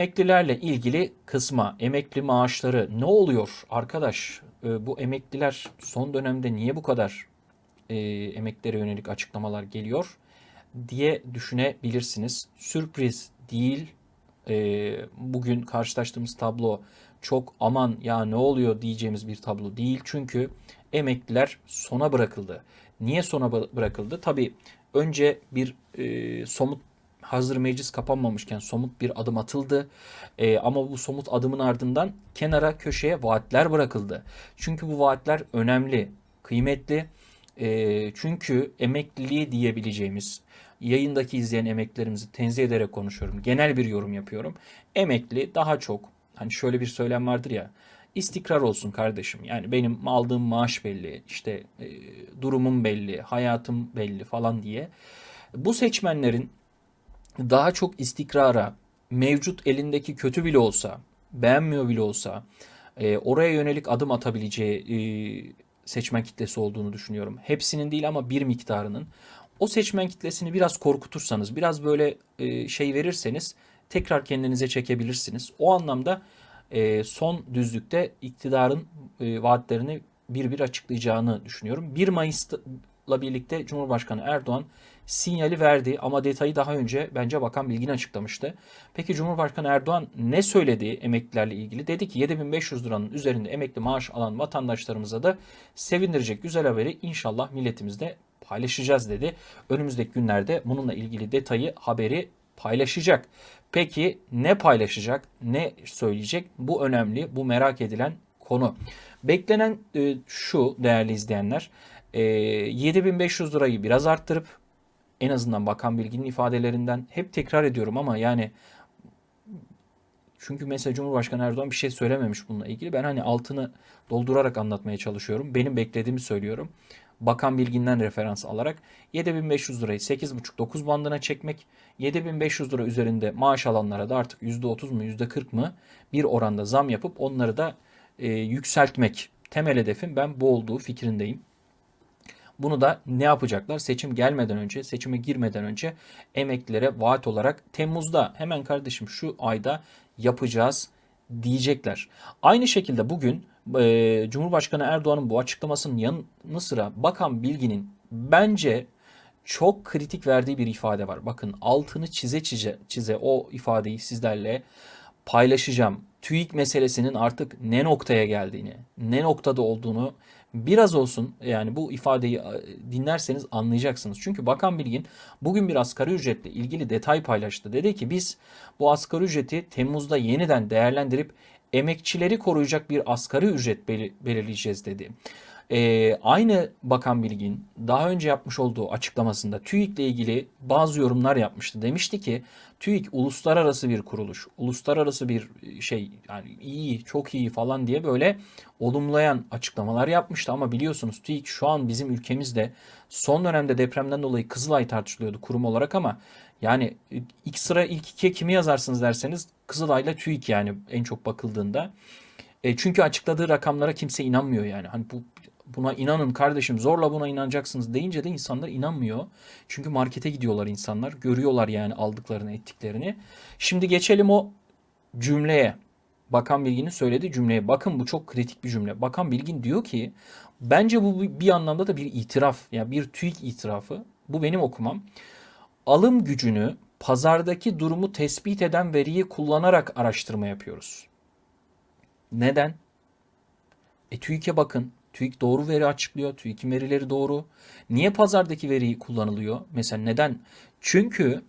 Emeklilerle ilgili kısma emekli maaşları ne oluyor arkadaş? Ee, bu emekliler son dönemde niye bu kadar e, emeklilere yönelik açıklamalar geliyor diye düşünebilirsiniz. Sürpriz değil. Ee, bugün karşılaştığımız tablo çok aman ya ne oluyor diyeceğimiz bir tablo değil. Çünkü emekliler sona bırakıldı. Niye sona bı- bırakıldı? Tabii önce bir e, somut hazır meclis kapanmamışken somut bir adım atıldı. Ee, ama bu somut adımın ardından kenara köşeye vaatler bırakıldı. Çünkü bu vaatler önemli, kıymetli. Ee, çünkü emekliliği diyebileceğimiz yayındaki izleyen emeklilerimizi tenzih ederek konuşuyorum. Genel bir yorum yapıyorum. Emekli daha çok hani şöyle bir söylem vardır ya istikrar olsun kardeşim. Yani benim aldığım maaş belli, işte e, durumum belli, hayatım belli falan diye. Bu seçmenlerin daha çok istikrara, mevcut elindeki kötü bile olsa, beğenmiyor bile olsa, e, oraya yönelik adım atabileceği e, seçmen kitlesi olduğunu düşünüyorum. Hepsinin değil ama bir miktarının. O seçmen kitlesini biraz korkutursanız, biraz böyle e, şey verirseniz tekrar kendinize çekebilirsiniz. O anlamda e, son düzlükte iktidarın e, vaatlerini bir bir açıklayacağını düşünüyorum. 1 Mayıs'la birlikte Cumhurbaşkanı Erdoğan sinyali verdi ama detayı daha önce bence Bakan Bilgin açıklamıştı. Peki Cumhurbaşkanı Erdoğan ne söyledi emeklilerle ilgili? Dedi ki 7500 liranın üzerinde emekli maaş alan vatandaşlarımıza da sevindirecek güzel haberi inşallah milletimizde paylaşacağız dedi. Önümüzdeki günlerde bununla ilgili detayı haberi paylaşacak. Peki ne paylaşacak? Ne söyleyecek? Bu önemli, bu merak edilen konu. Beklenen e, şu değerli izleyenler. E, 7500 lirayı biraz arttırıp en azından Bakan Bilgin'in ifadelerinden hep tekrar ediyorum ama yani çünkü mesela Cumhurbaşkanı Erdoğan bir şey söylememiş bununla ilgili. Ben hani altını doldurarak anlatmaya çalışıyorum. Benim beklediğimi söylüyorum. Bakan Bilgin'den referans alarak 7500 lirayı 8,5-9 bandına çekmek, 7500 lira üzerinde maaş alanlara da artık %30 mu %40 mı bir oranda zam yapıp onları da e, yükseltmek. Temel hedefim ben bu olduğu fikrindeyim. Bunu da ne yapacaklar? Seçim gelmeden önce, seçime girmeden önce emeklilere vaat olarak Temmuz'da hemen kardeşim şu ayda yapacağız diyecekler. Aynı şekilde bugün e, Cumhurbaşkanı Erdoğan'ın bu açıklamasının yanı sıra Bakan Bilgin'in bence çok kritik verdiği bir ifade var. Bakın altını çize çize çize o ifadeyi sizlerle paylaşacağım. TÜİK meselesinin artık ne noktaya geldiğini, ne noktada olduğunu biraz olsun yani bu ifadeyi e, dinlerseniz anlayacaksınız. Çünkü Bakan Bilgin bugün bir asgari ücretle ilgili detay paylaştı. Dedi ki biz bu asgari ücreti Temmuz'da yeniden değerlendirip emekçileri koruyacak bir asgari ücret belir- belirleyeceğiz dedi. Ee, aynı Bakan Bilgin daha önce yapmış olduğu açıklamasında TÜİK ile ilgili bazı yorumlar yapmıştı. Demişti ki TÜİK uluslararası bir kuruluş, uluslararası bir şey yani iyi, çok iyi falan diye böyle olumlayan açıklamalar yapmıştı. Ama biliyorsunuz TÜİK şu an bizim ülkemizde son dönemde depremden dolayı Kızılay tartışılıyordu kurum olarak ama yani ilk sıra ilk ikiye kimi yazarsınız derseniz Kızılay'la TÜİK yani en çok bakıldığında. E, çünkü açıkladığı rakamlara kimse inanmıyor yani. Hani bu buna inanın kardeşim zorla buna inanacaksınız deyince de insanlar inanmıyor. Çünkü markete gidiyorlar insanlar. Görüyorlar yani aldıklarını ettiklerini. Şimdi geçelim o cümleye. Bakan Bilgin'in söylediği cümleye. Bakın bu çok kritik bir cümle. Bakan Bilgin diyor ki bence bu bir anlamda da bir itiraf. Yani bir TÜİK itirafı. Bu benim okumam. Alım gücünü pazardaki durumu tespit eden veriyi kullanarak araştırma yapıyoruz. Neden? E TÜİK'e bakın. TÜİK doğru veri açıklıyor. TÜİK'in verileri doğru. Niye pazardaki veri kullanılıyor? Mesela neden? Çünkü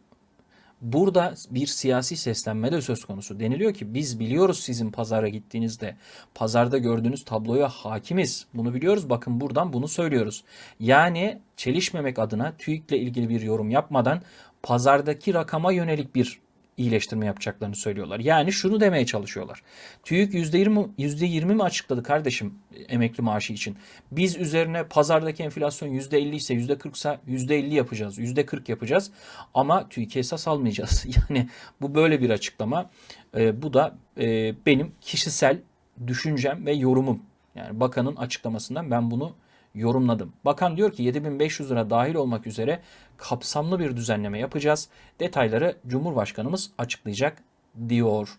burada bir siyasi seslenme de söz konusu. Deniliyor ki biz biliyoruz sizin pazara gittiğinizde pazarda gördüğünüz tabloya hakimiz. Bunu biliyoruz. Bakın buradan bunu söylüyoruz. Yani çelişmemek adına TÜİK'le ilgili bir yorum yapmadan pazardaki rakama yönelik bir iyileştirme yapacaklarını söylüyorlar. Yani şunu demeye çalışıyorlar. TÜİK %20, %20 mi açıkladı kardeşim emekli maaşı için? Biz üzerine pazardaki enflasyon %50 ise %40 ise %50 yapacağız. %40 yapacağız. Ama TÜİK'e esas almayacağız. Yani bu böyle bir açıklama. Ee, bu da e, benim kişisel düşüncem ve yorumum. Yani bakanın açıklamasından ben bunu yorumladım. Bakan diyor ki 7500 lira dahil olmak üzere kapsamlı bir düzenleme yapacağız. Detayları Cumhurbaşkanımız açıklayacak diyor.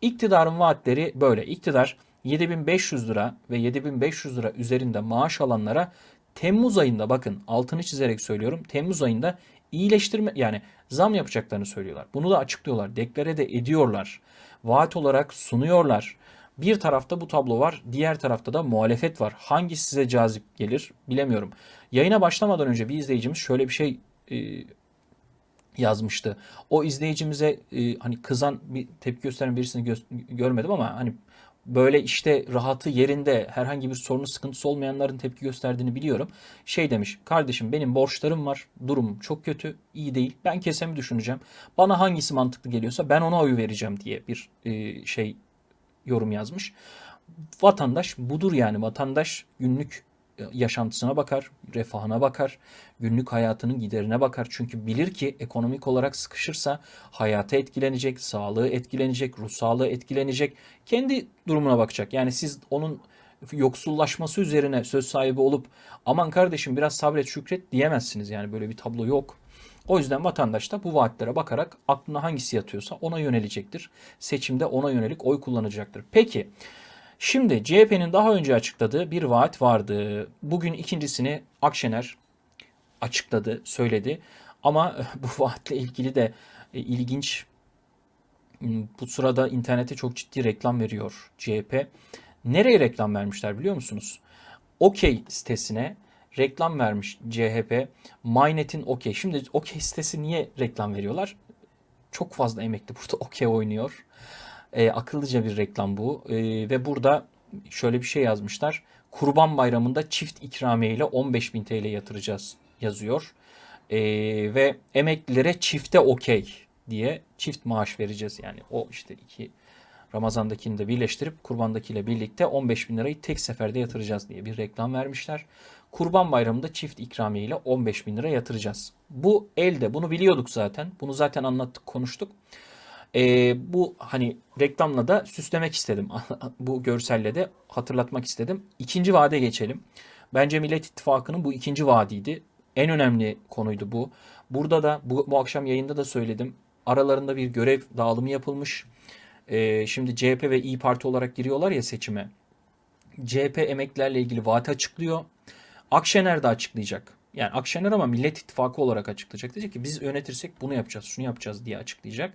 İktidarın vaatleri böyle. İktidar 7500 lira ve 7500 lira üzerinde maaş alanlara Temmuz ayında bakın altını çizerek söylüyorum. Temmuz ayında iyileştirme yani zam yapacaklarını söylüyorlar. Bunu da açıklıyorlar. Deklare de ediyorlar. Vaat olarak sunuyorlar. Bir tarafta bu tablo var, diğer tarafta da muhalefet var. Hangisi size cazip gelir bilemiyorum. Yayına başlamadan önce bir izleyicimiz şöyle bir şey e, yazmıştı. O izleyicimize e, hani kızan bir tepki gösteren birisini gö- görmedim ama hani böyle işte rahatı yerinde herhangi bir sorunu sıkıntısı olmayanların tepki gösterdiğini biliyorum. Şey demiş kardeşim benim borçlarım var durumum çok kötü iyi değil ben kesemi düşüneceğim. Bana hangisi mantıklı geliyorsa ben ona oy vereceğim diye bir e, şey yorum yazmış. Vatandaş budur yani vatandaş günlük e, yaşantısına bakar, refahına bakar, günlük hayatının giderine bakar. Çünkü bilir ki ekonomik olarak sıkışırsa hayatı etkilenecek, sağlığı etkilenecek, ruh sağlığı etkilenecek. Kendi durumuna bakacak. Yani siz onun yoksullaşması üzerine söz sahibi olup aman kardeşim biraz sabret şükret diyemezsiniz. Yani böyle bir tablo yok. O yüzden vatandaş da bu vaatlere bakarak aklına hangisi yatıyorsa ona yönelecektir. Seçimde ona yönelik oy kullanacaktır. Peki Şimdi CHP'nin daha önce açıkladığı bir vaat vardı. Bugün ikincisini Akşener açıkladı, söyledi. Ama bu vaatle ilgili de e, ilginç bu sırada internete çok ciddi reklam veriyor CHP. Nereye reklam vermişler biliyor musunuz? Okey sitesine reklam vermiş CHP. Mynet'in Okey. Şimdi Okey sitesi niye reklam veriyorlar? Çok fazla emekli burada Okey oynuyor. E, akıllıca bir reklam bu. E, ve burada şöyle bir şey yazmışlar. Kurban Bayramı'nda çift ikramiye ile 15.000 TL yatıracağız yazıyor. E, ve emeklilere çifte okey diye çift maaş vereceğiz. Yani o işte iki Ramazan'dakini de birleştirip kurbandakiyle birlikte 15 bin lirayı tek seferde yatıracağız diye bir reklam vermişler. Kurban Bayramı'nda çift ikramiye ile 15 bin lira yatıracağız. Bu elde bunu biliyorduk zaten. Bunu zaten anlattık konuştuk. Ee, bu hani reklamla da süslemek istedim. bu görselle de hatırlatmak istedim. İkinci vaade geçelim. Bence Millet İttifakı'nın bu ikinci vaadiydi. En önemli konuydu bu. Burada da bu, bu akşam yayında da söyledim. Aralarında bir görev dağılımı yapılmış. Ee, şimdi CHP ve İyi Parti olarak giriyorlar ya seçime. CHP emeklilerle ilgili vaat açıklıyor. Akşener de açıklayacak. Yani Akşener ama Millet İttifakı olarak açıklayacak. Diyecek ki biz yönetirsek bunu yapacağız, şunu yapacağız diye açıklayacak.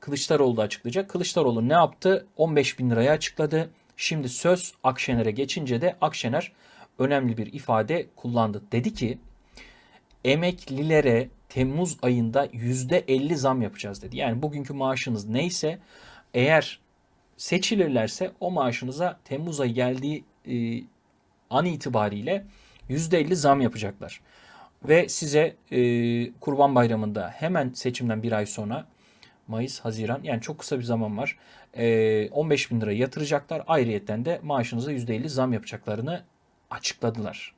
Kılıçdaroğlu da açıklayacak. Kılıçdaroğlu ne yaptı? 15 bin liraya açıkladı. Şimdi söz Akşener'e geçince de Akşener önemli bir ifade kullandı. Dedi ki emeklilere Temmuz ayında %50 zam yapacağız dedi. Yani bugünkü maaşınız neyse eğer seçilirlerse o maaşınıza Temmuz ayı geldiği e, an itibariyle %50 zam yapacaklar. Ve size e, Kurban Bayramı'nda hemen seçimden bir ay sonra Mayıs, Haziran yani çok kısa bir zaman var. E, 15 bin lira yatıracaklar. Ayrıyetten de maaşınıza %50 zam yapacaklarını açıkladılar.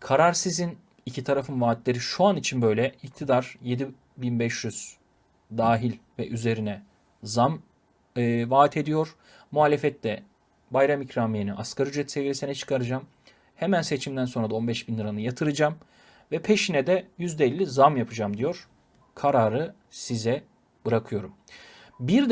Karar sizin. iki tarafın vaatleri şu an için böyle. İktidar 7500 dahil ve üzerine zam e, vaat ediyor. Muhalefet de bayram ikramiyeni asgari ücret seviyesine çıkaracağım. Hemen seçimden sonra da 15 bin liranı yatıracağım. Ve peşine de %50 zam yapacağım diyor. Kararı size bırakıyorum. Bir